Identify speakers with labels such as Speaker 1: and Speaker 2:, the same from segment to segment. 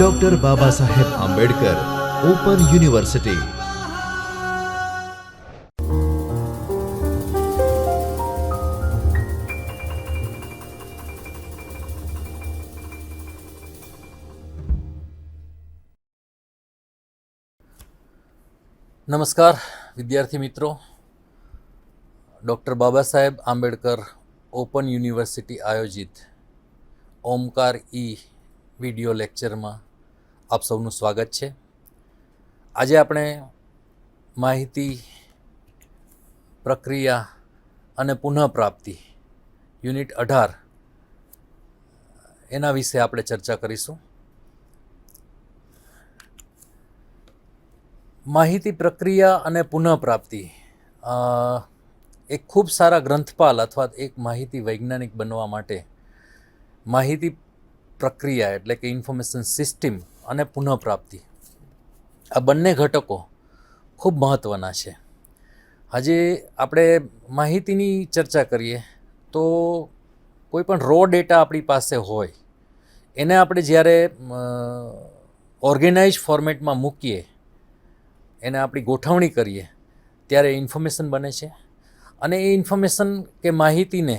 Speaker 1: Doctor Baba Saheb Ambedkar open university
Speaker 2: નમસ્કાર વિદ્યાર્થી મિત્રો doctor Baba Saheb Ambedkar open university આયોજિત ઓમકાર ઈ વિડિયો લેક્ચરમાં આપ સૌનું સ્વાગત છે. આજે આપણે માહિતી, પ્રક્રિયા અને પુનઃપ્રાપ્તિ યુનિટ અઢાર એના વિશે આપણે ચર્ચા કરીશું. માહિતી, પ્રક્રિયા અને પુનઃપ્રાપ્તિ એક ખૂબ સારા ગ્રંથપાલ અથવા એક માહિતી વૈજ્ઞાનિક બનવા માટે માહિતી પ્રક્રિયા એટલે કે ઇન્ફોર્મેશન સિસ્ટમ અને પુનઃપ્રાપ્તિ. આ બંને ઘટકો ખૂબ મહત્ત્વના છે. આજે આપણે માહિતીની ચર્ચા કરીએ તો કોઈ પણ રો ડેટા આપણી પાસે હોય, એને આપણે જ્યારે ઓર્ગેનાઇઝ ફોર્મેટમાં મૂકીએ, એને આપણી ગોઠવણી કરીએ, ત્યારે ઇન્ફોર્મેશન બને છે. અને એ ઇન્ફોર્મેશન કે માહિતીને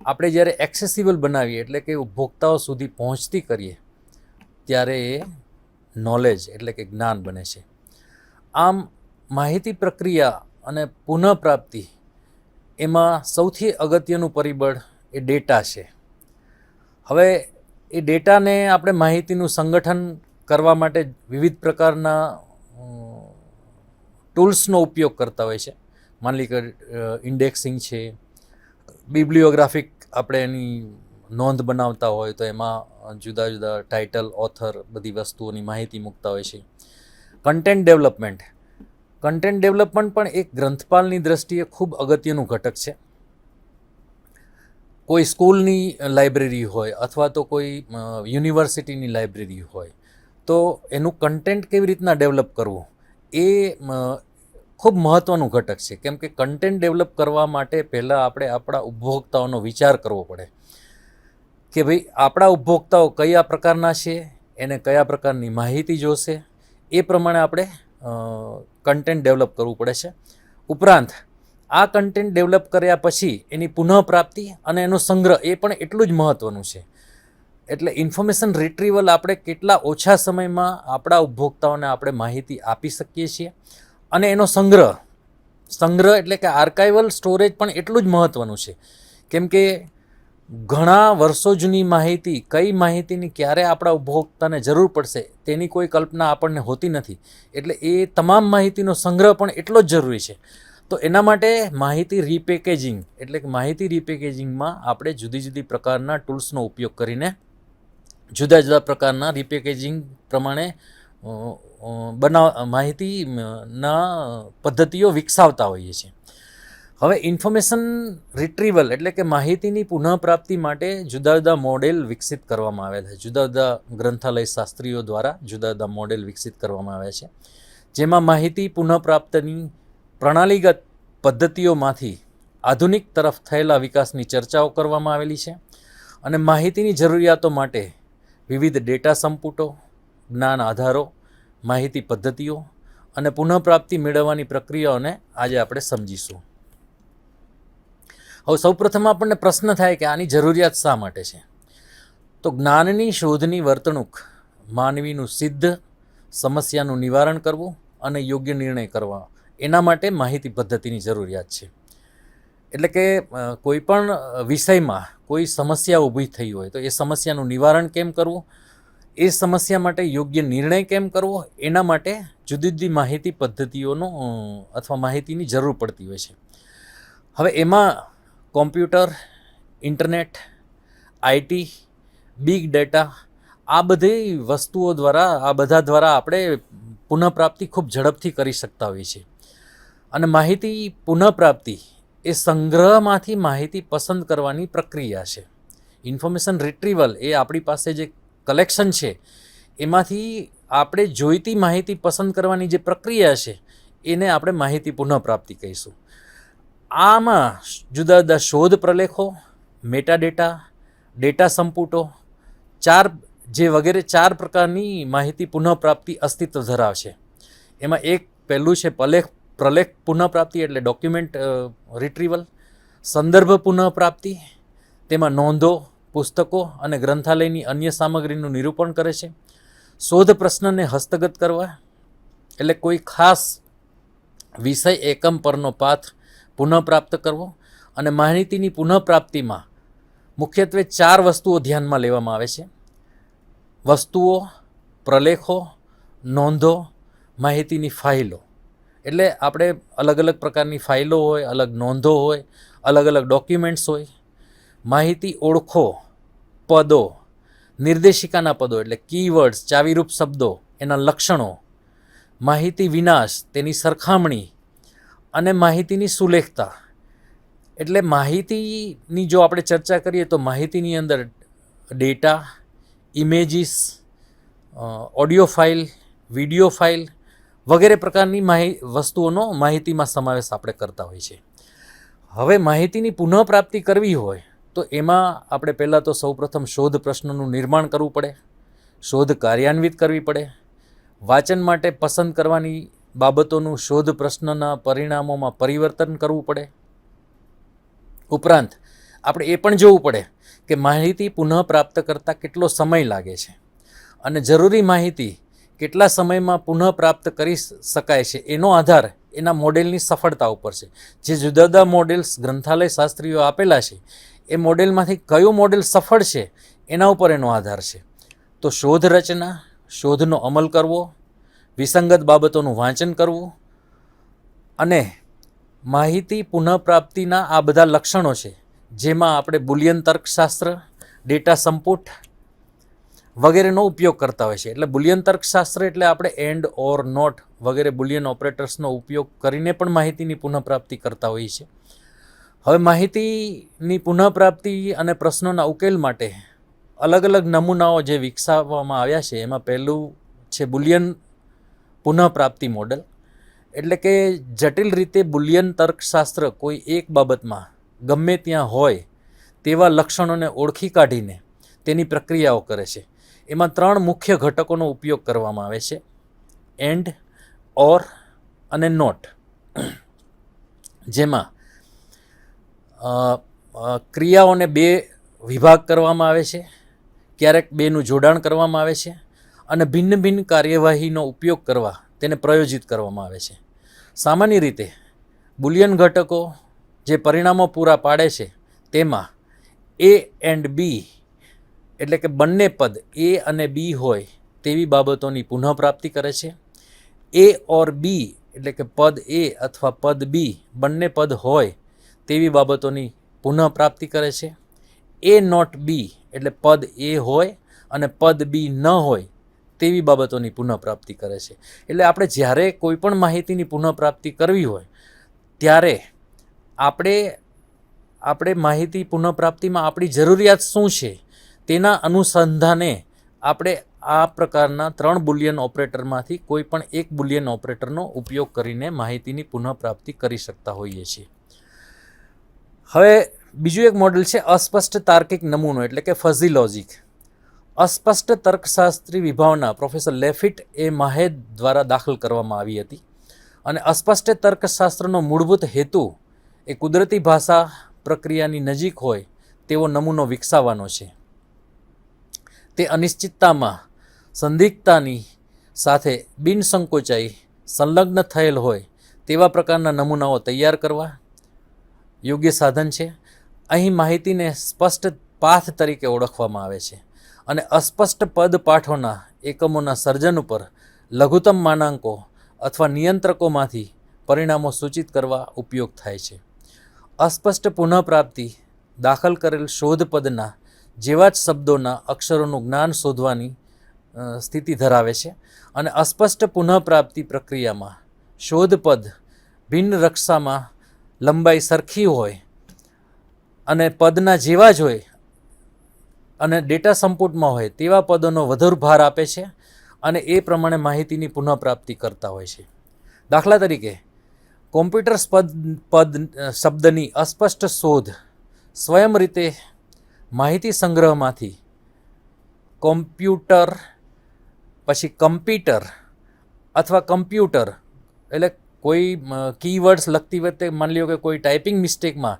Speaker 2: આપણે જ્યારે એક્સેસિબલ બનાવીએ, એટલે કે ઉપભોક્તાઓ સુધી પહોંચતી કરીએ ત્યારે એ નોલેજ એટલે કે જ્ઞાન બને છે. આમ માહિતી પ્રક્રિયા અને પુનઃપ્રાપ્તિ એમાં સૌથી અગત્યનું પરિબળ એ ડેટા છે. હવે એ ડેટાને આપણે માહિતીનું સંગઠન કરવા માટે વિવિધ પ્રકારના ટૂલ્સનો ઉપયોગ કરતા હોય છે. માની લી કે ઇન્ડેક્સિંગ છે. બિબ્લિયોગ્રાફિક આપણે એની નોંધ બનાવતા હોય તો એમાં જુદા જુદા ટાઇટલ ઓથર બધી વસ્તુઓની માહિતી મૂકતા હોય છે. કન્ટેન્ટ ડેવલપમેન્ટ કન્ટેન્ટ ડેવલપમેન્ટ પણ એક ગ્રંથપાલની દ્રષ્ટિએ ખૂબ અગત્યનું ઘટક છે. કોઈ સ્કૂલની લાઇબ્રેરી હોય અથવા તો કોઈ યુનિવર્સિટીની લાઇબ્રેરી હોય, તો એનું કન્ટેન્ટ કેવી રીતના ડેવલપ કરવું? એ ખૂબ મહત્ત્વનું ઘટક છે. કેમ કે કન્ટેન્ટ ડેવલપ કરવા માટે પહેલાં આપણે આપણા ઉપભોક્તાઓનો વિચાર કરવો પડે. કે ભાઈ આપણા ઉપભોક્તાઓ કયા પ્રકારના છે, એને કયા પ્રકારની માહિતી જોશે, એ પ્રમાણે આપણે કન્ટેન્ટ ડેવલપ કરવું પડે છે. ઉપરાંત, આ કન્ટેન્ટ ડેવલપ કર્યા પછી એની પુનઃપ્રાપ્તિ અને એનો સંગ્રહ એ પણ એટલું જ મહત્ત્વનું છે. એટલે ઇન્ફોર્મેશન રિટ્રીવલ આપણે કેટલા ઓછા સમયમાં આપણા ઉપભોક્તાઓને આપણે માહિતી આપી શકીએ છીએ અને એનો સંગ્રહ સંગ્રહ એટલે કે આર્કાઇવલ સ્ટોરેજ પણ એટલું જ મહત્ત્વનું છે. કેમ કે ઘણા વર્ષો જૂની માહિતી, કઈ માહિતીની ક્યારે આપણા ઉપભોક્તાને જરૂર પડશે, તેની કોઈ કલ્પના આપણને હોતી નથી. એટલે એ તમામ માહિતીનો સંગ્રહ પણ એટલો જ જરૂરી છે. તો એના માટે માહિતી રીપેકેજિંગ એટલે કે માહિતી રીપેકેજિંગમાં આપણે જુદી જુદી પ્રકારના ટૂલ્સનો ઉપયોગ કરીને, જુદા જુદા પ્રકારના રીપેકેજિંગ પ્રમાણે બનાવ, માહિતીના પદ્ધતિઓ વિકસાવતા હોઈએ છીએ. હવે ઇન્ફોર્મેશન રિટ્રીવલ એટલે કે માહિતીની પુનઃપ્રાપ્તિ માટે જુદા જુદા મોડેલ વિકસિત કરવામાં આવ્યા છે. જુદા જુદા ગ્રંથાલય શાસ્ત્રીઓ દ્વારા જુદા જુદા મોડેલ વિકસિત કરવામાં આવ્યા છે. જેમાં માહિતી પુનઃપ્રાપ્તની પ્રણાલીગત પદ્ધતિઓમાંથી આધુનિક તરફ થયેલા વિકાસની ચર્ચાઓ કરવામાં આવેલી છે અને માહિતીની જરૂરિયાતો માટે વિવિધ ડેટા સંપુટો, જ્ઞાન આધારો, માહિતી પદ્ધતિઓ અને પુનઃપ્રાપ્તિ મેળવવાની પ્રક્રિયાઓને આજે આપણે સમજીશું. હવે સૌપ્રથમ આપણને પ્રશ્ન થાય કે આની જરૂરિયાત શા માટે છે? તો જ્ઞાનની, શોધની વર્તણૂક માનવીનું સિદ્ધ સમસ્યાનું નિવારણ કરવું અને યોગ્ય નિર્ણય કરવા, એના માટે માહિતી પદ્ધતિની જરૂરિયાત છે. એટલે કે કોઈપણ કોઈ પણ વિષયમાં કોઈ સમસ્યા ઊભી થઈ હોય તો એ સમસ્યાનું નિવારણ કેમ કરવું? એ સમસ્યા માટે યોગ્ય નિર્ણય કેમ કરવો? એના માટે જુદી જુદી માહિતી પદ્ધતિઓનો અથવા માહિતીની જરૂર પડતી હોય છે. હવે એમાં computer, internet IT big data, આ બધી વસ્તુઓ દ્વારા, આ બધા દ્વારા આપણે પુનઃપ્રાપ્તિ ખૂબ ઝડપથી કરી શકતા હોઈએ છીએ. અને માહિતી પુનઃપ્રાપ્તિ એ સંગ્રહમાંથી માહિતી પસંદ કરવાની પ્રક્રિયા છે. ઇન્ફોર્મેશન રિટ્રીવલ એ આપણી પાસે જે કલેક્શન છે, એમાંથી આપણે જોઈતી માહિતી પસંદ કરવાની જે પ્રક્રિયા છે, એને આપણે માહિતી પુનઃપ્રાપ્તિ કહીશું. આમાં જુદા જુદા શોધ પ્રલેખો મેટા ડેટા ડેટા સંપુટો, ચાર જે વગેરે ચાર પ્રકારની માહિતી પુનઃપ્રાપ્તિ અસ્તિત્વ ધરાવશે. એમાં એક પહેલું છે પલેખ પ્રલેખ પુનઃપ્રાપ્તિ એટલે ડોક્યુમેન્ટ રિટ્રીવલ સંદર્ભ પુનઃપ્રાપ્તિ, તેમાં નોંધો, પુસ્તકો અને ગ્રંથાલયની અન્ય સામગ્રીનું નિરૂપણ કરે છે. શોધ પ્રશ્નને હસ્તગત કરવા, એટલે કોઈ ખાસ વિષય એકમ પરનો પાઠ પુનઃપ્રાપ્ત કરવો અને માહિતીની પુનઃપ્રાપ્તિમાં મુખ્યત્વે ચાર વસ્તુઓ ધ્યાનમાં લેવામાં આવે છે. વસ્તુઓ, પ્રલેખો, નોંધો, માહિતીની ફાઇલો. એટલે આપણે અલગ અલગ પ્રકારની ફાઇલો હોય, અલગ નોંધો હોય, અલગ અલગ ડોક્યુમેન્ટ્સ હોય. માહિતી ઓળખો પદો, નિર્દેશિકાના પદો એટલે કીવર્ડ્સ ચાવીરૂપ શબ્દો, એના લક્ષણો. માહિતી વિનાશ, તેની સરખામણી અને માહિતીની સુલેખતા. એટલે માહિતીની જો આપણે ચર્ચા કરીએ તો માહિતીની અંદર data, images audio file, video file વગેરે પ્રકારની માહિ, વસ્તુઓનો માહિતીમાં સમાવેશ આપણે કરતા હોઈએ છીએ હવે માહિતીની પુનઃપ્રાપ્તિ કરવી હોય તો એમાં આપણે પહેલાં તો સૌપ્રથમ શોધ પ્રશ્નનું નિર્માણ કરવું પડે, શોધ કાર્યાન્વિત કરવી પડે, વાંચન માટે પસંદ કરવાની બાબતોનું શોધ પ્રશ્નના પરિણામોમાં પરિવર્તન કરવું પડે? ઉપરાંત, આપણે એ પણ જોવું પડે કે માહિતી પુનઃપ્રાપ્ત કરતાં કેટલો સમય લાગે છે અને જરૂરી માહિતી કેટલા સમયમાં પુનઃપ્રાપ્ત કરી શકાય છે એનો આધાર એના મોડેલની સફળતા ઉપર છે. જે જુદા જુદા મોડેલ્સ ગ્રંથાલય શાસ્ત્રીઓ આપેલા છે, એ મોડેલમાંથી કયું મોડેલ સફળ છે એના ઉપર એનો આધાર છે. તો શોધ રચના શોધનો અમલ કરવો વિસંગત બાબતોનું વાંચન કરવું અને માહિતી પુનઃપ્રાપ્તિના આ બધા લક્ષણો છે, જેમાં આપણે બુલિયન તર્કશાસ્ત્ર, ડેટા સંપુટ વગેરેનો ઉપયોગ કરતા હોય છે. એટલે બુલિયન તર્કશાસ્ત્ર એટલે આપણે એન્ડ ઓર નોટ વગેરે બુલિયન ઓપરેટર્સનો ઉપયોગ કરીને પણ માહિતીની પુનઃપ્રાપ્તિ કરતા હોઈએ છીએ. હવે માહિતીની પુનઃપ્રાપ્તિ અને પ્રશ્નોના ઉકેલ માટે અલગ અલગ નમૂનાઓ જે વિકસાવવામાં આવ્યા છે, એમાં પહેલું છે બુલિયન પુનઃપ્રાપ્તિ મોડલ. એટલે કે જટિલ રીતે બુલિયન તર્કશાસ્ત્ર કોઈ એક બાબતમાં ગમે ત્યાં હોય તેવા લક્ષણોને ઓળખી કાઢીને તેની પ્રક્રિયાઓ કરે છે. એમાં ત્રણ મુખ્ય ઘટકોનો ઉપયોગ કરવામાં આવે છે. એન્ડ, ઓર અને નોટ. જેમાં ક્રિયાઓને બે વિભાગ કરવામાં આવે છે. ક્યારેક બેનું જોડાણ કરવામાં આવે છે. અને ભિન્ન ભિન્ન કાર્યવાહીનો ઉપયોગ કરવા તેને પ્રયોજિત કરવામાં આવે છે. સામાન્ય રીતે બુલિયન ઘટકો જે પરિણામો પૂરા પાડે છે તેમાં એ એન્ડ બી એટલે કે બંને પદ એ અને બી હોય તેવી બાબતોની પુનઃપ્રાપ્તિ કરે છે. એ ઓર બી એટલે કે પદ એ અથવા પદ બી બંને પદ હોય તેવી બાબતોની પુનઃપ્રાપ્તિ કરે છે. એ નોટ બી એટલે પદ એ હોય અને પદ બી ન હોય તેવી બાબતોની પુનઃપ્રાપ્તિ કરે છે. એટલે આપણે જ્યારે કોઈ પણ માહિતીની પુનઃપ્રાપ્તિ કરવી હોય, ત્યારે આપણે આપણે માહિતી પુનઃપ્રાપ્તિમાં આપણી જરૂરિયાત શું છે, તેના અનુસંધાને આપણે આ પ્રકારના ત્રણ બુલિયન ઓપરેટરમાંથી કોઈ પણ એક બુલિયન ઓપરેટરનો ઉપયોગ કરીને માહિતીની પુનઃપ્રાપ્તિ કરી શકતા હોઈએ છીએ. હવે બીજું એક મોડેલ છે અસ્પષ્ટ તાર્કિક નમૂનો, એટલે કે ફઝી લોજિક અસ્પષ્ટ તર્કશાસ્ત્રી વિભાવના પ્રોફેસર લેફિટ એ માહેદ દ્વારા દાખલ કરવામાં આવી હતી. અને અસ્પષ્ટ તર્કશાસ્ત્રનો મૂળભૂત હેતુ એ કુદરતી ભાષા પ્રક્રિયાની નજીક હોય તેવો નમૂનો વિકસાવવાનો છે. તે અનિશ્ચિતતામાં સંદિગ્ધતાની સાથે બિનસંકોચાઈ સંલગ્ન થયેલ હોય તેવા પ્રકારના નમૂનાઓ તૈયાર કરવા યોગ્ય સાધન છે. અહીં માહિતીને સ્પષ્ટ પાથ તરીકે ઓળખવામાં આવે છે. અને અસ્પષ્ટ પદ પાઠોના એકમોના સર્જન ઉપર લઘુત્તમ માનાંકો અથવા નિયંત્રકોમાંથી પરિણામો સૂચિત કરવા ઉપયોગ થાય છે. અસ્પષ્ટ પુનઃપ્રાપ્તિ, દાખલ કરેલ શોધ પદના જેવા જ શબ્દોના અક્ષરોનું જ્ઞાન શોધવાની સ્થિતિ ધરાવે છે અને અસ્પષ્ટ પુનઃપ્રાપ્તિ પ્રક્રિયામાં શોધ પદ ભિન્ન રક્ષામાં લંબાઈ સરખી હોય અને પદના જેવા જ હોય અને ડેટા સંપુટમાં હોય તેવા પદોનો વધુ ભાર આપે છે અને એ પ્રમાણે માહિતીની પુનઃપ્રાપ્તિ કરતા હોય છે. દાખલા તરીકે કોમ્પ્યુટર પદ પદ શબ્દની અસ્પષ્ટ શોધ સ્વયં રીતે માહિતી સંગ્રહમાંથી કોમ્પ્યુટર પછી કમ્પ્યુટર અથવા કમ્પ્યુટર એટલે કોઈ કીવર્ડ્સ લખતી વખતે માની લ્યો કે કોઈ ટાઈપિંગ મિસ્ટેકમાં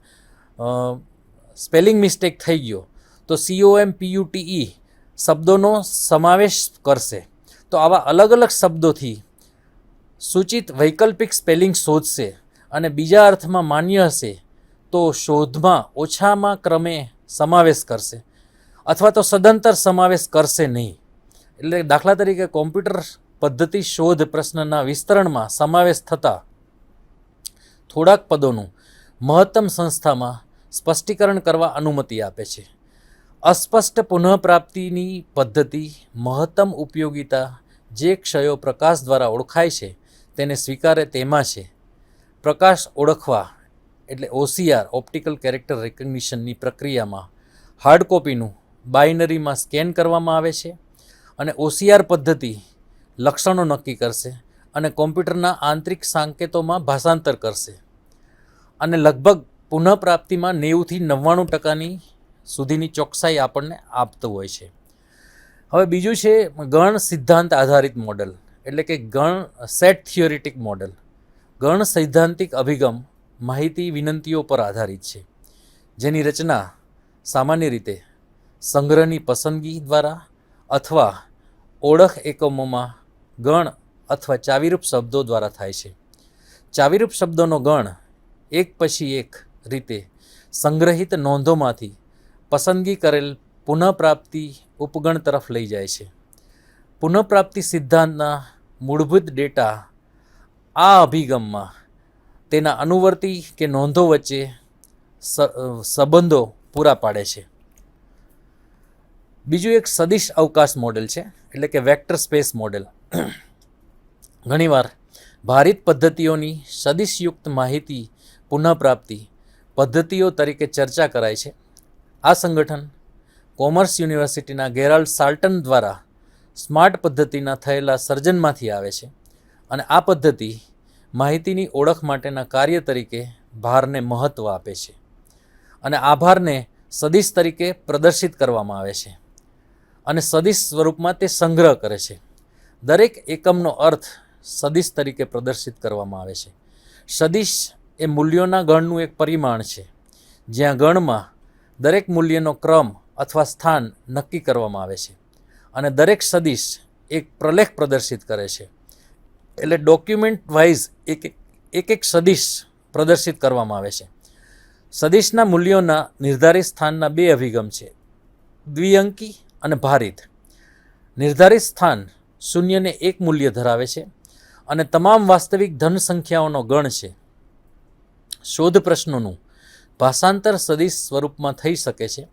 Speaker 2: સ્પેલિંગ મિસ્ટેક થઈ ગયો તો સીઓએમ પીયુટીઈ શબ્દોનો સમાવેશ કરશે. તો આવા અલગ અલગ શબ્દોથી સૂચિત વૈકલ્પિક સ્પેલિંગ શોધશે અને બીજા અર્થમાં માન્ય હશે તો શોધમાં ઓછામાં ક્રમે સમાવેશ કરશે અથવા તો સદંતર સમાવેશ કરશે નહીં. એટલે દાખલા તરીકે કોમ્પ્યુટર પદ્ધતિ શોધ પ્રશ્નના વિસ્તરણમાં સમાવેશ થતા થોડાક પદોનું મહત્તમ સંસ્થામાં સ્પષ્ટીકરણ કરવા અનુમતિ આપે છે. અસ્પષ્ટ પુનઃપ્રાપ્તિની પદ્ધતિ, મહત્તમ ઉપયોગિતા જે ક્ષયો પ્રકાશ દ્વારા ઓળખાય છે, તેને સ્વીકારે તેમાં છે. પ્રકાશ ઓળખવા એટલે ઓસીઆર ઓપ્ટિકલ કેરેક્ટર રેકગ્નિશનની પ્રક્રિયામાં હાર્ડ કોપીનું બાઇનરીમાં સ્કેન કરવામાં આવે છે અને ઓસીઆર પદ્ધતિ લક્ષણો નક્કી કરશે અને કોમ્પ્યુટરના આંતરિક સંકેતોમાં ભાષાંતર કરશે. અને લગભગ પુનઃપ્રાપ્તિમાં નેવુંથી નવ્વાણું ટકાની સુધીની ચોકસાઈ આપણને આપતું હોય છે. હવે બીજું છે ગણ સિદ્ધાંત આધારિત મોડલ, એટલે કે ગણ સેટ થિયોરિટિક મોડલ. ગણ સૈદ્ધાંતિક અભિગમ માહિતી વિનંતીઓ પર આધારિત છે, જેની રચના સામાન્ય રીતે સંગ્રહની પસંદગી દ્વારા અથવા ઓળખ એકમોમાં ગણ અથવા ચાવીરૂપ શબ્દો દ્વારા થાય છે. ચાવીરૂપ શબ્દોનો ગણ એક પછી એક રીતે સંગ્રહિત નોંધોમાંથી પસંદગી કરેલ પુનઃપ્રાપ્તિ ઉપગણ તરફ લઈ જાય છે. પુનઃપ્રાપ્તિ સિદ્ધાંતના મૂળભૂત ડેટા આ અભિગમમાં તેના અનુવર્તી કે નોંધો વચ્ચે સંબંધો પૂરા પાડે છે. બીજું એક સદિશ અવકાશ મોડેલ છે, એટલે કે વેક્ટર સ્પેસ મોડેલ. ઘણીવાર ભારિત પદ્ધતિઓની સદિશયુક્ત માહિતી પુનઃપ્રાપ્તિ પદ્ધતિઓ તરીકે ચર્ચા કરાય છે. આ સંગઠન કોમર્સ યુનિવર્સિટીના ગેરાલ્ડ સાલ્ટન દ્વારા સ્માર્ટ પદ્ધતિના થયેલા સર્જનમાંથી આવે છે અને આ પદ્ધતિ માહિતીની ઓળખ માટેના કાર્ય તરીકે ભારને મહત્ત્વ આપે છે અને આભારને સદિશ તરીકે પ્રદર્શિત કરવામાં આવે છે અને સદિશ સ્વરૂપમાં તે સંગ્રહ કરે છે. દરેક એકમનો અર્થ સદિશ તરીકે પ્રદર્શિત કરવામાં આવે છે. સદિશ એ મૂલ્યોના ગણનું એક પરિમાણ છે. જ્યાં ગણમાં દરેક મૂલ્યનો ક્રમ અથવા સ્થાન નક્કી કરવામાં આવે છે અને દરેક સદિશ એક પ્રલેખ પ્રદર્શિત કરે છે. એટલે ડોક્યુમેન્ટ વાઇઝ એક એક એક સદિશ પ્રદર્શિત કરવામાં આવે છે. સદિશના મૂલ્યોના નિર્ધારિત સ્થાનના બે અભિગમ છે. દ્વિઅંકી અને ભારિત. નિર્ધારિત સ્થાન શૂન્યને એક મૂલ્ય ધરાવે છે અને તમામ વાસ્તવિક ધન સંખ્યાઓનો ગણ છે. શોધ પ્રશ્નોનું ભાષાંતર સદિશ સ્વરૂપમાં થઈ શકે છે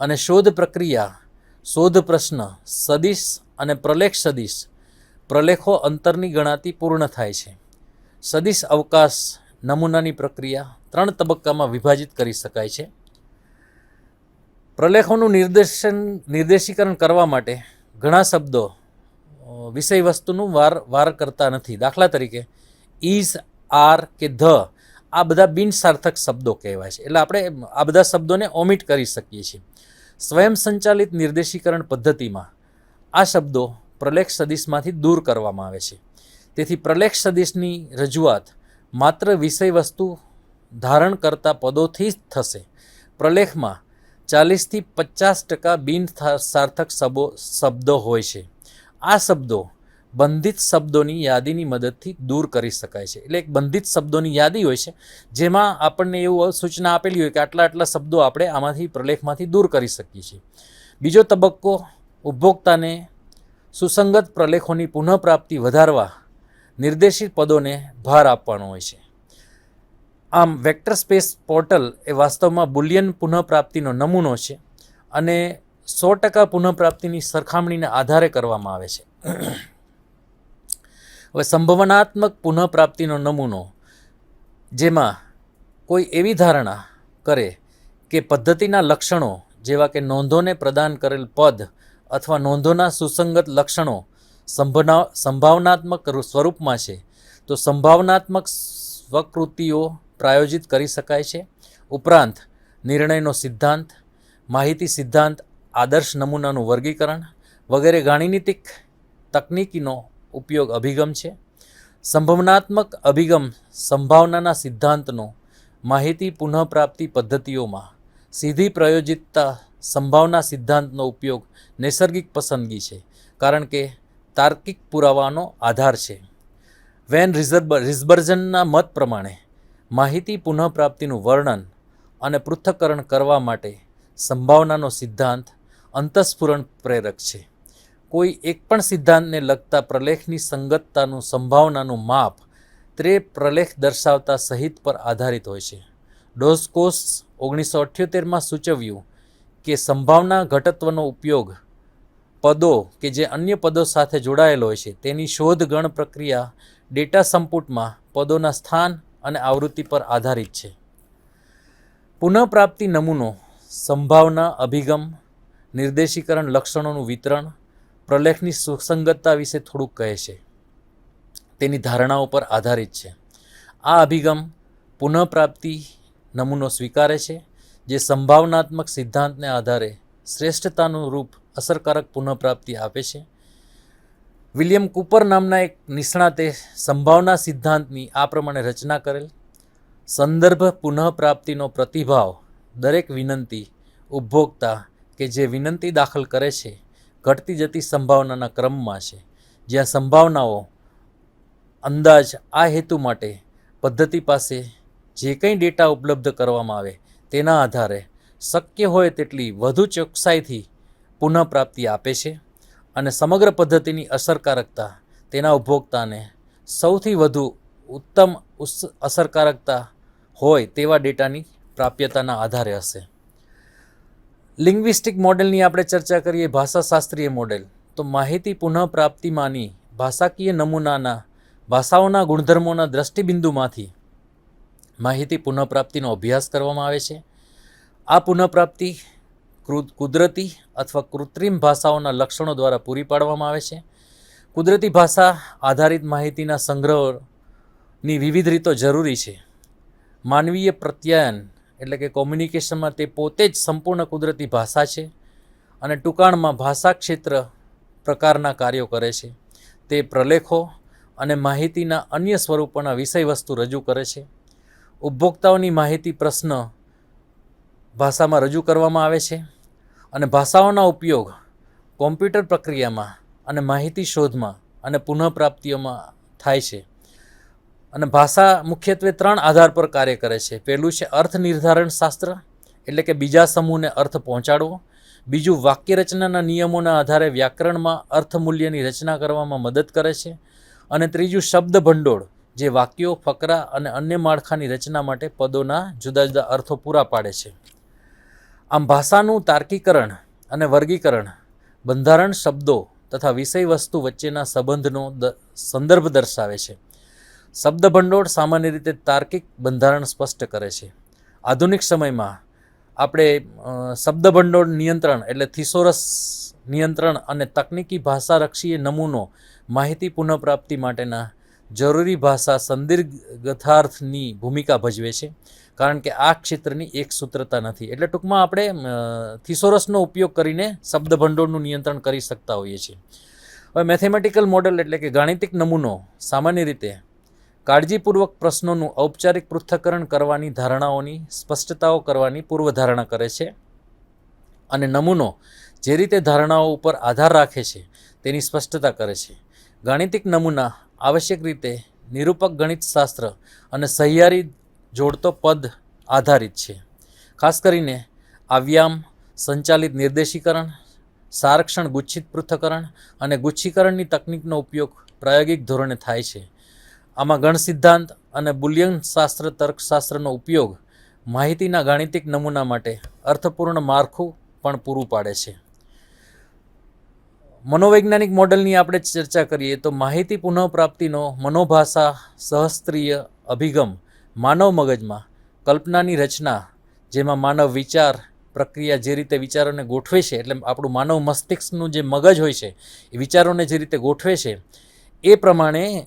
Speaker 2: અને શોધ પ્રક્રિયા, શોધ પ્રશ્ન, સદિશ અને પ્રલેખ સદિશ, પ્રલેખો અંતરની ગણાતી પૂર્ણ થાય છે. સદિશ અવકાશ નમૂનાની પ્રક્રિયા ત્રણ તબક્કામાં વિભાજિત કરી શકાય છે. પ્રલેખોનું નિર્દેશન, નિર્દેશીકરણ કરવા માટે ઘણા શબ્દો વિષય વસ્તુનું વાર વાર કરતા નથી. દાખલા તરીકે ઇઝ આર કે ધ આ બધા બિનસાર્થક શબ્દો કહેવાય છે. એટલે આપણે આ બધા શબ્દોને ઓમિટ કરી શકીએ છીએ. સ્વયં સંચાલિત નિર્દેશીકરણ પદ્ધતિમાં આ શબ્દો પ્રલેખ સદિશમાંથી દૂર કરવામાં આવે છે. તેથી પ્રલેખ સદિશની રજૂઆત માત્ર વિષય વસ્તુ ધારણ કરતા પદોથી જ થશે. પ્રલેખમાં ચાલીસથી પચાસ ટકા બિન સાર્થક શબો શબ્દો હોય છે. આ શબ્દો બંધિત શબ્દોની યાદીની મદદથી દૂર કરી શકાય છે. એટલે એક બંધિત શબ્દોની યાદી હોય છે, જેમાં આપણને એવું સૂચના આપેલી હોય કે આટલા આટલા શબ્દો આપણે આમાંથી પ્રલેખમાંથી દૂર કરી શકીએ છીએ. બીજો તબક્કો, ઉપભોક્તાને સુસંગત પ્રલેખોની પુનઃપ્રાપ્તિ વધારવા નિર્દેશિત પદોને ભાર આપવાનો હોય છે. આમ, વેક્ટર સ્પેસ પોર્ટલ એ વાસ્તવમાં બુલિયન પુનઃપ્રાપ્તિનો નમૂનો છે અને સો ટકા પુનઃપ્રાપ્તિની સરખામણીના આધારે કરવામાં આવે છે. હવે સંભાવનાત્મક પુનઃપ્રાપ્તિનો નમૂનો, જેમાં કોઈ એવી ધારણા કરે કે પદ્ધતિના લક્ષણો જેવા કે નોંધોને પ્રદાન કરેલ પદ અથવા નોંધોના સુસંગત લક્ષણો સંભાવના સંભાવનાત્મક સ્વરૂપમાં છે, તો સંભાવનાત્મક સ્વકૃતિઓ પ્રાયોજિત કરી શકાય છે. ઉપરાંત, નિર્ણયનો સિદ્ધાંત, માહિતી સિદ્ધાંત, આદર્શ નમૂનાનું વર્ગીકરણ વગેરે ગાણિતિક તકનીકીનો ઉપયોગ અભિગમ છે. સંભાવનાત્મક અભિગમ સંભાવનાના સિદ્ધાંતનો માહિતી પુનઃપ્રાપ્તિ પદ્ધતિઓમાં સીધી પ્રયોજિતતા સંભાવના સિદ્ધાંતનો ઉપયોગ નૈસર્ગિક પસંદગી છે, કારણ કે તાર્કિક પુરાવાનો આધાર છે. વેન રિઝર્બ રિઝબર્જનના મત પ્રમાણે માહિતી પુનઃપ્રાપ્તિનું વર્ણન અને પૃથ્થકરણ કરવા માટે સંભાવનાનો સિદ્ધાંત અંતસ્ફુરણ પ્રેરક છે. કોઈ એક પણ સિદ્ધાંતને લગતા પ્રલેખની સંગતતાનું, સંભાવનાનું માપ તે પ્રલેખ દર્શાવતા સહિત પર આધારિત હોય છે. ડોસકોસ ઓગણીસો અઠ્યોતેરમાં સૂચવ્યું કે સંભાવના ઘટત્વનો ઉપયોગ પદો કે જે અન્ય પદો સાથે જોડાયેલો હોય છે, તેની શોધ ગણ પ્રક્રિયા ડેટા સંપુટમાં પદોના સ્થાન અને આવૃત્તિ પર આધારિત છે. પુનઃપ્રાપ્તિ નમૂનો, સંભાવના અભિગમ, નિર્દેશીકરણ લક્ષણોનું વિતરણ પ્રલેખની સુસંગતતા વિશે થોડુંક કહે છે. તેની ધારણાઓ પર આધારિત છે. આ અભિગમ પુનઃપ્રાપ્તિ નમૂનો સ્વીકારે છે, જે સંભાવનાત્મક સિદ્ધાંતને આધારે શ્રેષ્ઠતાનું રૂપ અસરકારક પુનઃપ્રાપ્તિ આપે છે. વિલિયમ કૂપર નામના એક નિષ્ણાતે સંભાવના સિદ્ધાંતની આ પ્રમાણે રચના કરેલ, સંદર્ભ પુનઃપ્રાપ્તિનો પ્રતિભાવ દરેક વિનંતી, ઉપભોક્તા કે જે વિનંતી દાખલ કરે છે ઘટતી જતી સંભાવનાના ક્રમમાં છે. જ્યાં સંભાવનાઓ, અંદાજ આ હેતુ માટે પદ્ધતિ પાસે જે કંઈ ડેટા ઉપલબ્ધ કરવામાં આવે તેના આધારે શક્ય હોય તેટલી વધુ ચોકસાઈથી પુનઃપ્રાપ્તિ આપે છે અને સમગ્ર પદ્ધતિની અસરકારકતા, તેના ઉપભોક્તાને સૌથી વધુ ઉત્તમ અસરકારકતા હોય તેવા ડેટાની પ્રાપ્યતાના આધારે હશે. લિંગ્વિસ્ટિક મોડેલની આપણે ચર્ચા કરીએ ભાષાશાસ્ત્રીય મોડેલ. તો માહિતી પુનઃપ્રાપ્તિમાંની ભાષાકીય નમૂનાના, ભાષાઓના ગુણધર્મોના દ્રષ્ટિબિંદુમાંથી માહિતી પુનઃપ્રાપ્તિનો અભ્યાસ કરવામાં આવે છે. આ પુનઃપ્રાપ્તિ કુદરતી અથવા કૃત્રિમ ભાષાઓના લક્ષણો દ્વારા પૂરી પાડવામાં આવે છે. કુદરતી ભાષા આધારિત માહિતીના સંગ્રહની વિવિધ રીતો જરૂરી છે. માનવીય પ્રત્યાયન એટલે કે કોમ્યુનિકેશનમાં તે પોતે જ સંપૂર્ણ કુદરતી ભાષા છે અને ટૂંકાણમાં ભાષા ક્ષેત્ર પ્રકારના કાર્યો કરે છે. તે પ્રલેખો અને માહિતીના અન્ય સ્વરૂપોના વિષય વસ્તુ રજૂ કરે છે. ઉપભોક્તાઓની માહિતી પ્રશ્ન ભાષામાં રજૂ કરવામાં આવે છે અને ભાષાઓના ઉપયોગ કોમ્પ્યુટર પ્રક્રિયામાં અને માહિતી શોધમાં અને પુનઃપ્રાપ્તિઓમાં થાય છે. અને ભાષા મુખ્યત્વે ત્રણ આધાર પર કાર્ય કરે છે. પહેલું છે અર્થ નિર્ધારણ શાસ્ત્ર, એટલે કે બીજા સમૂહને અર્થ પહોંચાડવો. બીજું વાક્ય રચનાના નિયમોના આધારે વ્યાકરણમાં અર્થમૂલ્યની રચના કરવામાં મદદ કરે છે. અને ત્રીજું શબ્દ ભંડોળ, જે વાક્યો, ફકરા અને અન્ય માળખાની રચના માટે પદોના જુદા જુદા અર્થો પૂરા પાડે છે. આમ ભાષાનું તાર્કીકરણ અને વર્ગીકરણ, બંધારણ શબ્દો તથા વિષય વસ્તુ વચ્ચેના સંબંધનો સંદર્ભ દર્શાવે છે. શબ્દ ભંડોળ સામાન્ય રીતે તાર્કિક બંધારણ સ્પષ્ટ કરે છે. આધુનિક સમયમાં આપણે શબ્દભંડોળ નિયંત્રણ એટલે થિસોરસ નિયંત્રણ અને તકનીકી ભાષારક્ષીય નમૂનો માહિતી પુનઃપ્રાપ્તિ માટેના જરૂરી ભાષા સંદિગ્ધાર્થની ભૂમિકા ભજવે છે. કારણ કે આ ક્ષેત્રની એક સૂત્રતા નથી. એટલે ટૂંકમાં આપણે થિસોરસનો ઉપયોગ કરીને શબ્દભંડોળનું નિયંત્રણ કરી શકતા હોઈએ છીએ. હવે મેથેમેટિકલ મોડેલ એટલે કે ગાણિતિક નમૂનો સામાન્ય રીતે કાળજીપૂર્વક પ્રશ્નોનું ઔપચારિક પૃથ્થકરણ કરવાની ધારણાઓની સ્પષ્ટતાઓ કરવાની પૂર્વધારણા કરે છે અને નમૂનો જે રીતે ધારણાઓ ઉપર આધાર રાખે છે તેની સ્પષ્ટતા કરે છે. ગાણિતિક નમૂના આવશ્યક રીતે નિરૂપક ગણિતશાસ્ત્ર અને સહિયારી જોડતો પદ આધારિત છે. ખાસ કરીને આવ્યામ સંચાલિત નિર્દેશીકરણ, સારક્ષણ ગુચ્છિત પૃથ્થકરણ અને ગુચ્છીકરણની તકનિકનો ઉપયોગ પ્રાયોગિક ધોરણે થાય છે. આમાં ગણ સિદ્ધાંત અને બુલિયન શાસ્ત્ર, તર્કશાસ્ત્રનો ઉપયોગ માહિતીના ગાણિતિક નમૂના માટે અર્થપૂર્ણ માળખું પણ પૂરું પાડે છે. મનોવૈજ્ઞાનિક મોડલની આપણે ચર્ચા કરીએ તો માહિતી પુનઃપ્રાપ્તિનો મનોભાષા સહસ્ત્રીય અભિગમ માનવ મગજમાં કલ્પનાની રચના, જેમાં માનવ વિચાર પ્રક્રિયા જે રીતે વિચારોને ગોઠવે છે, એટલે આપણું માનવ મસ્તિષ્કનું જે મગજ હોય છે, એ વિચારોને જે રીતે ગોઠવે છે, એ પ્રમાણે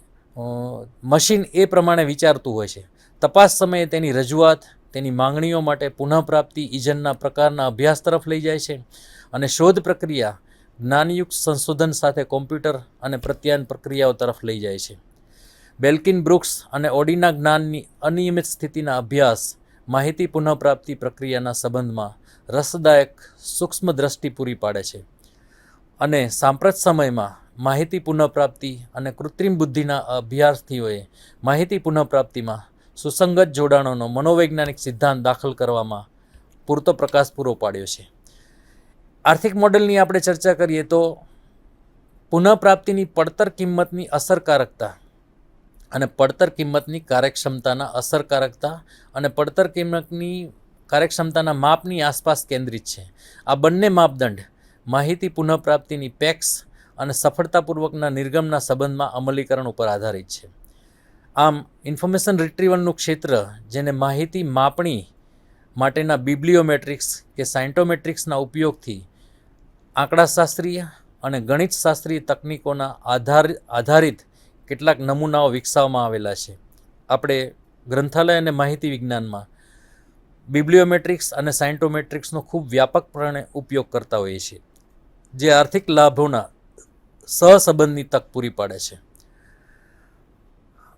Speaker 2: મશીન એ પ્રમાણે વિચારતું હોય છે. તપાસ સમયે તેની રજૂઆત, તેની માંગણીઓ માટે પુનઃપ્રાપ્તિ ઇજનના પ્રકારના અભ્યાસ તરફ લઈ જાય છે અને શોધ પ્રક્રિયા જ્ઞાનયુક્ત સંશોધન સાથે કોમ્પ્યુટર અને પ્રત્યાયન પ્રક્રિયાઓ તરફ લઈ જાય છે. બેલ્કિન બ્રુક્સ અને ઓડીના જ્ઞાનની અનિયમિત સ્થિતિના અભ્યાસ, માહિતી પુનઃપ્રાપ્તિ પ્રક્રિયાના સંબંધમાં રસદાયક સૂક્ષ્મ દ્રષ્ટિ પૂરી પાડે છે. અને સાંપ્રત સમયમાં માહિતી પુનઃપ્રાપ્તિ અને કૃત્રિમ બુદ્ધિના અભ્યાર્થીઓએ માહિતી પુનઃપ્રાપ્તિમાં સુસંગત જોડાણોનો મનોવૈજ્ઞાનિક સિદ્ધાંત દાખલ કરવામાં પૂરતો પ્રકાશ પૂરો પાડ્યો છે. આર્થિક મોડેલની આપણે ચર્ચા કરીએ તો પુનઃપ્રાપ્તિની પડતર કિંમતની અસરકારકતા અને પડતર કિંમતની કાર્યક્ષમતાના અસરકારકતા અને પડતર કિંમતની કાર્યક્ષમતાના માપની આસપાસ કેન્દ્રિત છે. આ બંને માપદંડ માહિતી પુનઃપ્રાપ્તિની પેક્સ અને સફળતાપૂર્વકના નિર્ગમના સંબંધમાં અમલીકરણ ઉપર આધારિત છે. આમ, ઇન્ફોર્મેશન રિટ્રીવલનું ક્ષેત્ર જેને માહિતી માપણી માટેના બિબ્લિયોમેટ્રિક્સ કે સાયન્ટોમેટ્રિક્સના ઉપયોગથી આંકડાશાસ્ત્રીય અને ગણિતશાસ્ત્રીય તકનીકોના આધાર, આધારિત કેટલાક નમૂનાઓ વિકસાવવામાં આવેલા છે. આપણે ગ્રંથાલય અને માહિતી વિજ્ઞાનમાં બિબ્લિયોમેટ્રિક્સ અને સાયન્ટોમેટ્રિક્સનો ખૂબ વ્યાપકપણે ઉપયોગ કરતા હોઈએ છીએ. જે આર્થિક લાભોના સહસંબંધની તક પૂરી પાડે છે.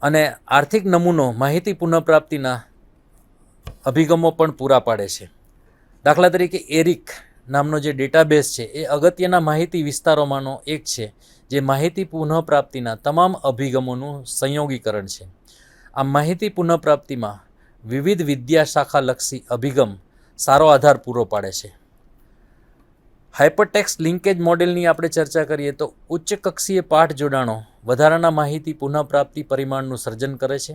Speaker 2: અને આર્થિક નમૂનો માહિતી પુનઃપ્રાપ્તિના અભિગમો પણ પૂરા પાડે છે. દાખલા તરીકે એરિક નામનો જે ડેટાબેઝ છે, એ અગત્યના માહિતી વિસ્તારોમાંનો એક છે, જે માહિતી પુનઃપ્રાપ્તિના તમામ અભિગમોનું સંયોગીકરણ છે. આ માહિતી પુનઃપ્રાપ્તિમાં વિવિધ વિદ્યાશાખાલક્ષી અભિગમ સારો આધાર પૂરો પાડે છે. હાઇપરટેક્સ લિંકેજ મોડેલની આપણે ચર્ચા કરીએ તો ઉચ્ચ કક્ષીય પાઠ જોડાણો વધારાના માહિતી પુનઃપ્રાપ્તિ પરિમાણનું સર્જન કરે છે.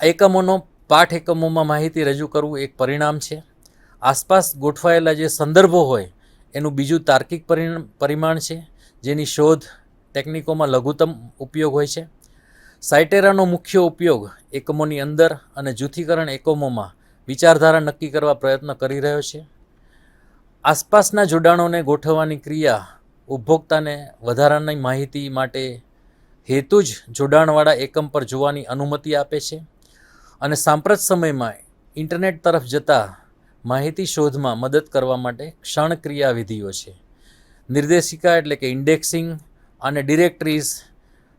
Speaker 2: એકમોનો પાઠ એકમોમાં માહિતી રજૂ કરવું એક પરિણામ છે. આસપાસ ગોઠવાયેલા જે સંદર્ભો હોય, એનું બીજું તાર્કિક પરિમાણ છે, જેની શોધ ટેકનિકોમાં લઘુત્તમ ઉપયોગ હોય છે. સાઇટેરાનો મુખ્ય ઉપયોગ એકમોની અંદર અને જૂથીકરણ એકમોમાં વિચારધારા નક્કી કરવા પ્રયત્ન કરી રહ્યો છે. આસપાસના જોડાણોને ગોઠવવાની ક્રિયા ઉપભોક્તાને વધારાની માહિતી માટે હેતુ જ જોડાણવાળા એકમ પર જોવાની અનુમતિ આપે છે અને સાંપ્રત સમયમાં ઇન્ટરનેટ તરફ જતા માહિતી શોધમાં મદદ કરવા માટે ક્ષણ ક્રિયાવિધિઓ છે. નિર્દેશિકા એટલે કે ઇન્ડેક્સિંગ અને ડિરેક્ટરીઝ,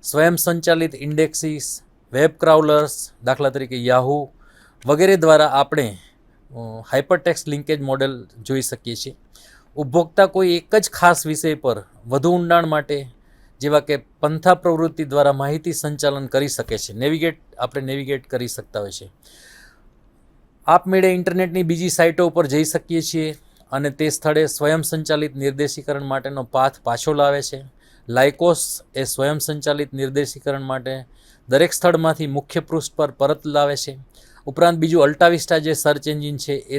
Speaker 2: સ્વયં સંચાલિત ઇન્ડેક્સીસ, વેબ ક્રાઉલર્સ, દાખલા તરીકે યાહુ વગેરે દ્વારા આપણે હાઇપરટેક્સ લિંકેજ મોડેલ જોઈ શકીએ છીએ. ઉપભોક્તા કોઈ એક જ ખાસ વિષય પર વધુ ઊંડાણ માટે જેવા કે પંથા પ્રવૃત્તિ દ્વારા માહિતી સંચાલન કરી શકે છે. નેવિગેટ આપણે નેવિગેટ કરી શકતા હોય છે. આપમેળે ઇન્ટરનેટની બીજી સાઇટો ઉપર જઈ શકીએ છીએ અને તે સ્થળે સ્વયં સંચાલિત નિર્દેશીકરણ માટેનો પાથ પાછો લાવે છે. લાઇકોસ એ સ્વયં સંચાલિત નિર્દેશીકરણ માટે દરેક સ્થળમાંથી મુખ્ય પૃષ્ઠ પર પરત લાવે છે. ઉપરાંત બીજું અલ્ટાવિસ્ટા જે સર્ચ એન્જિન છે, એ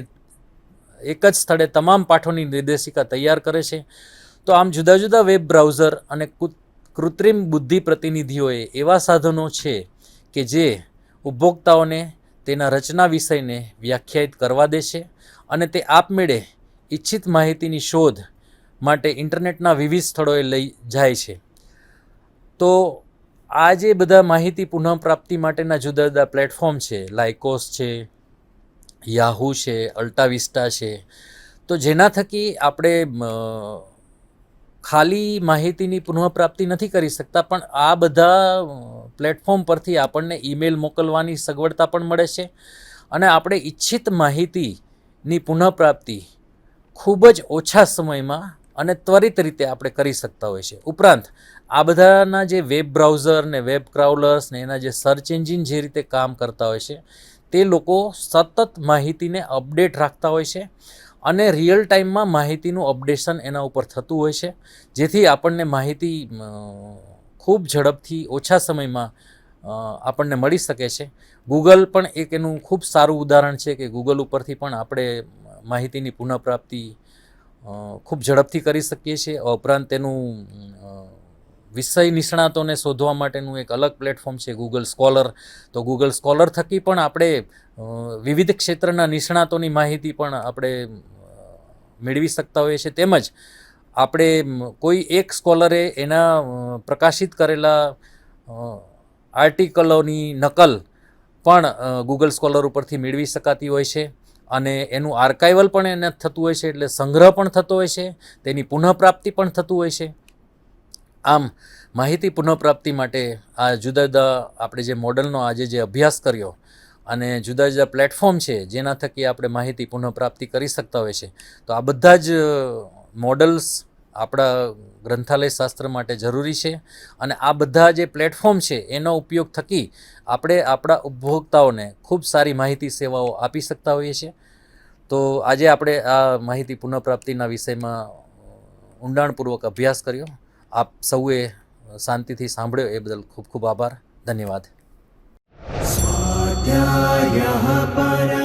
Speaker 2: એક જ સ્થળે તમામ પાઠોની નિર્દેશિકા તૈયાર કરે છે. તો આમ જુદા જુદા વેબ બ્રાઉઝર અને કૃત્રિમ બુદ્ધિ પ્રતિનિધિઓએ એવા સાધનો છે કે જે ઉપભોક્તાઓને તેના રચના વિષયને વ્યાખ્યાયિત કરવા દે છે અને તે આપમેળે ઈચ્છિત માહિતીની શોધ માટે ઇન્ટરનેટના વિવિધ સ્થળોએ લઈ જાય છે. તો આ જે બધા માહિતી પુનઃપ્રાપ્તિ માટેના જુદા જુદા પ્લેટફોર્મ છે. લાઇકોસ છે યાહુ છે અલ્ટાવિસ્ટા છે. તો જેના થકી આપણે ખાલી માહિતીની પુનઃપ્રાપ્તિ નથી કરી શકતા, પણ આ બધા પ્લેટફોર્મ પરથી આપણને ઈમેલ મોકલવાની સગવડતા પણ મળે છે. અને આપણે ઈચ્છિત માહિતીની પુનઃપ્રાપ્તિ ખૂબ જ ઓછા સમયમાં અને ત્વરિત રીતે આપણે કરી શકતા હોય છે. ઉપરાંત આ બધાના જે વેબ બ્રાઉઝર ને વેબ ક્રાઉલર્સ ને એના જે સર્ચ એન્જિન જે રીતે કામ કરતા હોય છે, તે લોકો સતત માહિતીને અપડેટ રાખતા હોય છે અને રિયલ ટાઈમમાં માહિતીનું અપડેશન એના ઉપર થતું હોય છે. જેથી આપણને માહિતી ખૂબ ઝડપથી ઓછા સમયમાં આપણને મળી શકે છે. ગૂગલ પણ એક એનું ખૂબ સારું ઉદાહરણ છે કે ગૂગલ ઉપરથી પણ આપણે માહિતીની પુનઃપ્રાપ્તિ ખૂબ ઝડપથી કરી શકીએ છીએ. ઉપરાંત તેનું વિષય નિષ્ણાતોને શોધવા માટેનું એક અલગ પ્લેટફોર્મ છે ગૂગલ સ્કોલર તો ગૂગલ સ્કોલર થકી પણ આપણે વિવિધ ક્ષેત્રના નિષ્ણાતોની માહિતી પણ આપણે મેળવી શકતા હોઈએ છીએ. તેમજ આપણે કોઈ એક સ્કોલરે એના પ્રકાશિત કરેલા આર્ટિકલોની નકલ પણ ગૂગલ સ્કોલર ઉપરથી મેળવી શકાતી હોય છે. અને એનું આર્કાઇવલ પણ એને થતું હોય છે, એટલે સંગ્રહ પણ થતો હોય છે, તેની પુનઃપ્રાપ્તિ પણ થતું હોય છે. આમ, માહિતી પુનઃપ્રાપ્તિ માટે આ જુદા જુદા આપણે જે મોડલનો આજે જે અભ્યાસ કર્યો અને જુદા જુદા પ્લેટફોર્મ છે, જેના થકી આપણે માહિતી પુનઃપ્રાપ્તિ કરી શકતા હોય છે, તો આ બધા જ મોડલ્સ આપણા ગ્રંથાલય શાસ્ત્ર માટે જરૂરી છે અને આ બધા જે પ્લેટફોર્મ છે, એનો ઉપયોગ થકી આપણે આપણા ઉપભોક્તાઓને ખૂબ સારી માહિતી સેવાઓ આપી શકતા હોઈએ છીએ. તો આજે આપણે આ માહિતી પુનઃપ્રાપ્તિના વિષયમાં ઊંડાણપૂર્વક અભ્યાસ કર્યો. આપ સૌએ શાંતિથી સાંભળ્યો એ બદલ ખૂબ ખૂબ આભાર. ધન્યવાદ.
Speaker 3: સ્વાધ્યાય